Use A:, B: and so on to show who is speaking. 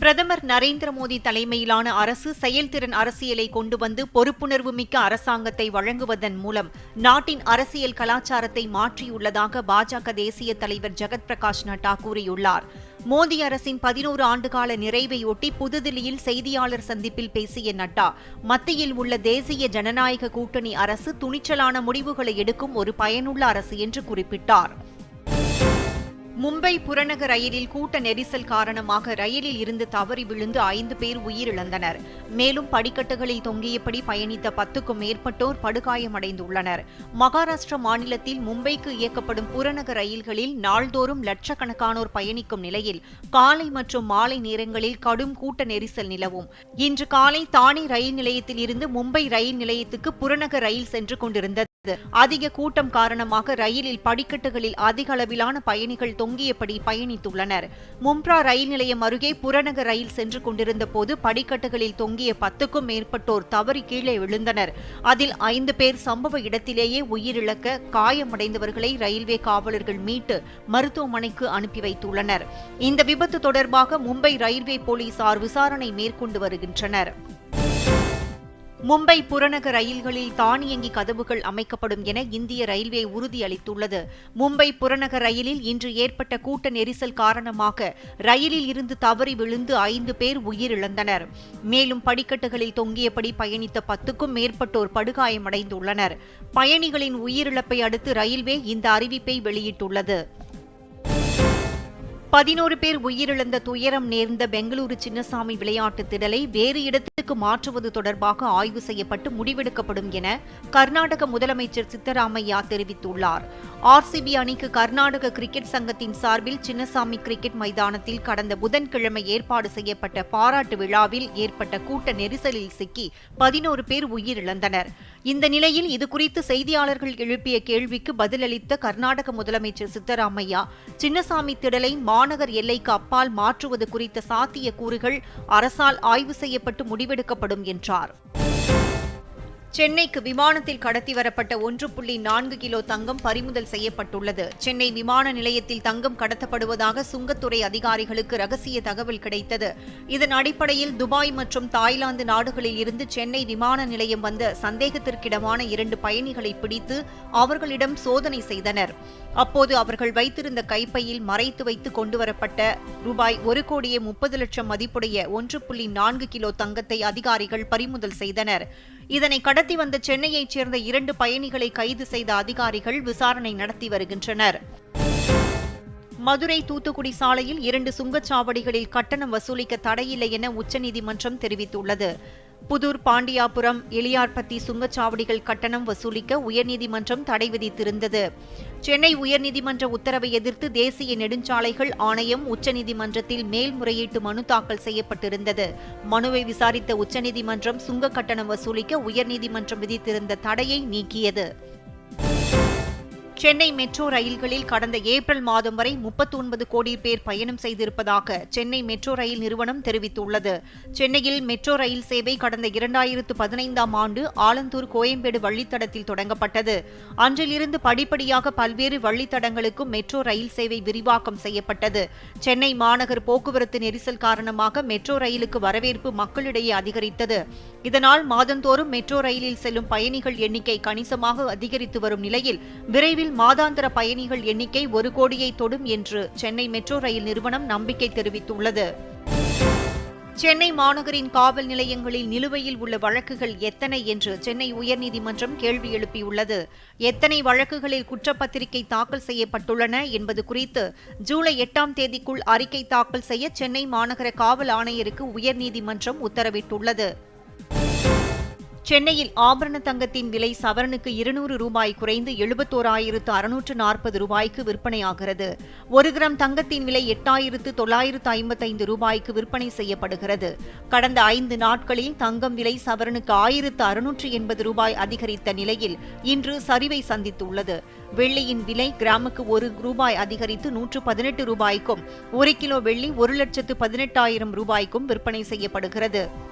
A: பிரதமர் நரேந்திர மோடி தலைமையிலான அரசு செயல்திறன் அரசியலை கொண்டு வந்து பொறுப்புணர்வு மிக்க அரசாங்கத்தை வழங்குவதன் மூலம் நாட்டின் அரசியல் கலாச்சாரத்தை மாற்றியுள்ளதாக பாஜக தேசிய தலைவர் ஜெகத் பிரகாஷ் நட்டா கூறியுள்ளார். மோடி அரசின் பதினோரு ஆண்டுகால நிறைவையொட்டி புதுதில்லியில் செய்தியாளர் சந்திப்பில் பேசிய நட்டா மத்தியில் உள்ள தேசிய ஜனநாயக கூட்டணி அரசு துணிச்சலான முடிவுகளை எடுக்கும் ஒரு பயனுள்ள அரசு என்று குறிப்பிட்டார். மும்பை புறநகர் ரயிலில் கூட்ட நெரிசல் காரணமாக ரயிலில் இருந்து தவறி விழுந்து ஐந்து பேர் உயிரிழந்தனர். மேலும் படிக்கட்டுகளில் தொங்கியபடி பயணித்த பத்துக்கும் மேற்பட்டோர் படுகாயமடைந்துள்ளனர். மகாராஷ்டிரா மாநிலத்தில் மும்பைக்கு இயக்கப்படும் புறநகர் ரயில்களில் நாள்தோறும் லட்சக்கணக்கானோர் பயணிக்கும் நிலையில் காலை மற்றும் மாலை நேரங்களில் கடும் கூட்ட நெரிசல் நிலவும். இன்று காலை தானே ரயில் நிலையத்தில் இருந்து மும்பை ரயில் நிலையத்துக்கு புறநகர் ரயில் சென்று கொண்டிருந்தது. அதிக கூட்டம் காரணமாக ரயிலில் படிக்கட்டுகளில் அதிக அளவிலான பயணிகள் தொங்கியபடி பயணித்துள்ளனர். மும்ப்ரா ரயில் நிலையம் அருகே புறநகர் ரயில் சென்று கொண்டிருந்த போது படிக்கட்டுகளில் தொங்கிய பத்துக்கும் மேற்பட்டோர் தவறி கீழே விழுந்தனர். அதில் ஐந்து பேர் சம்பவ இடத்திலேயே உயிரிழக்க காயமடைந்தவர்களை ரயில்வே காவலர்கள் மீட்டு மருத்துவமனைக்கு அனுப்பி வைத்துள்ளனர். இந்த விபத்து தொடர்பாக மும்பை ரயில்வே போலீசார் விசாரணை மேற்கொண்டு வருகின்றனர். மும்பை புறநகர் ரயில்களில் தானியங்கி கதவுகள் அமைக்கப்படும் என இந்திய ரயில்வே உறுதியளித்துள்ளது. மும்பை புறநகர் ரயிலில் இன்று ஏற்பட்ட கூட்ட நெரிசல் காரணமாக ரயிலில் இருந்து தவறி விழுந்து ஐந்து பேர் உயிரிழந்தனர். மேலும் படிக்கட்டுகளில் தொங்கியபடி பயணித்த பத்துக்கும் மேற்பட்டோர் படுகாயமடைந்துள்ளனர். பயணிகளின் உயிரிழப்பை அடுத்து ரயில்வே இந்த அறிவிப்பை வெளியிட்டுள்ளது. பதினோரு பேர் உயிரிழந்த துயரம் நேர்ந்த பெங்களூரு சின்னசாமி விளையாட்டு திடலை வேறு இடத்துக்கு மாற்றுவது தொடர்பாக ஆய்வு செய்யப்பட்டு முடிவெடுக்கப்படும் என கர்நாடக முதலமைச்சர் சித்தராமையா தெரிவித்துள்ளார். ஆர்சிபி அணிக்கு கர்நாடக கிரிக்கெட் சங்கத்தின் சார்பில் சின்னசாமி கிரிக்கெட் மைதானத்தில் கடந்த புதன்கிழமை ஏற்பாடு செய்யப்பட்ட பாராட்டு விழாவில் ஏற்பட்ட கூட்ட நெரிசலில் சிக்கி பதினோரு பேர் உயிரிழந்தனர். இந்த நிலையில் இதுகுறித்து செய்தியாளர்கள் எழுப்பிய கேள்விக்கு பதிலளித்த கர்நாடக முதலமைச்சர் சித்தராமையா சின்னசாமி திடலை மாநகர் எல்லைக்கு அப்பால் மாற்றுவது குறித்த சாத்திய கூறுகள் அரசால் ஆய்வு செய்யப்பட்டு முடிவெடுக்கப்படும் என்றார். சென்னைக்கு விமானத்தில் கடத்தி வரப்பட்ட ஒன்று புள்ளி நான்கு கிலோ தங்கம் பறிமுதல் செய்யப்பட்டுள்ளது. சென்னை விமான நிலையத்தில் தங்கம் கடத்தப்படுவதாக சுங்கத்துறை அதிகாரிகளுக்கு ரகசிய தகவல் கிடைத்தது. இதன் அடிப்படையில் துபாய் மற்றும் தாய்லாந்து நாடுகளில் இருந்து சென்னை விமான நிலையம் வந்த சந்தேகத்திற்கிடமான இரண்டு பயணிகளை பிடித்து அவர்களிடம் சோதனை செய்தனர். அப்போது அவர்கள் வைத்திருந்த கைப்பையில் மறைத்து வைத்து கொண்டுவரப்பட்ட ரூபாய் ஒரு கோடியே முப்பது லட்சம் மதிப்புடைய ஒன்று புள்ளி நான்கு கிலோ தங்கத்தை அதிகாரிகள் பறிமுதல் செய்தனர். இதனை கடத்தி வந்த சென்னையைச் சேர்ந்த இரண்டு பயணிகளை கைது செய்த அதிகாரிகள் விசாரணை நடத்தி வருகின்றனர். மதுரை தூத்துக்குடி சாலையில் இரண்டு சுங்கச்சாவடிகளில் கட்டணம் வசூலிக்க தடையில்லை என உச்சநீதிமன்றம் தெரிவித்துள்ளது. புதூர் பாண்டியாபுரம் எளியார்பத்தி சுங்கச்சாவடிகள் கட்டணம் வசூலிக்க உயர்நீதிமன்றம் தடை விதித்திருந்தது. சென்னை உயர்நீதிமன்ற உத்தரவை எதிர்த்து தேசிய நெடுஞ்சாலைகள் ஆணையம் உச்சநீதிமன்றத்தில் மேல்முறையீட்டு மனு தாக்கல் செய்யப்பட்டிருந்தது. மனுவை விசாரித்த உச்சநீதிமன்றம் சுங்க கட்டணம் வசூலிக்க உயர்நீதிமன்றம் விதித்திருந்த தடையை நீக்கியது. சென்னை மெட்ரோ ரயில்களில் கடந்த ஏப்ரல் மாதம் வரை முப்பத்தி ஒன்பது கோடி பேர் பயணம் செய்திருப்பதாக சென்னை மெட்ரோ ரயில் நிறுவனம் தெரிவித்துள்ளது. சென்னையில் மெட்ரோ ரயில் சேவை கடந்த இரண்டாயிரத்து பதினைந்தாம் ஆண்டு ஆலந்தூர் கோயம்பேடு வழித்தடத்தில் தொடங்கப்பட்டது. அன்றிலிருந்து படிப்படியாக பல்வேறு வழித்தடங்களுக்கும் மெட்ரோ ரயில் சேவை விரிவாக்கம் செய்யப்பட்டது. சென்னை மாநகர் போக்குவரத்து நெரிசல் காரணமாக மெட்ரோ ரயிலுக்கு வரவேற்பு மக்களிடையே அதிகரித்தது. இதனால் மாதந்தோறும் மெட்ரோ ரயிலில் செல்லும் பயணிகள் எண்ணிக்கை கணிசமாக அதிகரித்து வரும் நிலையில் விரைவில் மாதாந்திர பயணிகள் எண்ணிக்கை ஒரு கோடியை தொடும் என்று சென்னை மெட்ரோ ரயில் நிறுவனம் நம்பிக்கை தெரிவித்துள்ளது. சென்னை மாநகரின் காவல் நிலையங்களில் நிலுவையில் உள்ள வழக்குகள் எத்தனை என்று சென்னை உயர்நீதிமன்றம் கேள்வி எழுப்பியுள்ளது. எத்தனை வழக்குகளில் குற்றப்பத்திரிகை தாக்கல் செய்யப்பட்டுள்ளன என்பது குறித்து ஜூலை எட்டாம் தேதிக்குள் அறிக்கை தாக்கல் செய்ய சென்னை மாநகர காவல் ஆணையருக்கு உயர்நீதிமன்றம் உத்தரவிட்டுள்ளது. சென்னையில் ஆபரண தங்கத்தின் விலை சவரனுக்கு இருநூறு ரூபாய் குறைந்து எழுபத்தோராயிரத்து அறுநூற்று நாற்பது ரூபாய்க்கு விற்பனையாகிறது. ஒரு கிராம் தங்கத்தின் விலை எட்டாயிரத்து தொள்ளாயிரத்து ஐம்பத்தைந்து ரூபாய்க்கு விற்பனை செய்யப்படுகிறது. கடந்த ஐந்து நாட்களில் தங்கம் விலை சவரனுக்கு ஆயிரத்து அறுநூற்று எண்பது ரூபாய் அதிகரித்த நிலையில் இன்று சரிவை சந்தித்துள்ளது. வெள்ளியின் விலை கிராமுக்கு ஒரு ரூபாய் அதிகரித்து நூற்று பதினெட்டு ரூபாய்க்கும் ஒரு கிலோ வெள்ளி ஒரு லட்சத்து பதினெட்டாயிரம் ரூபாய்க்கும் விற்பனை செய்யப்படுகிறது.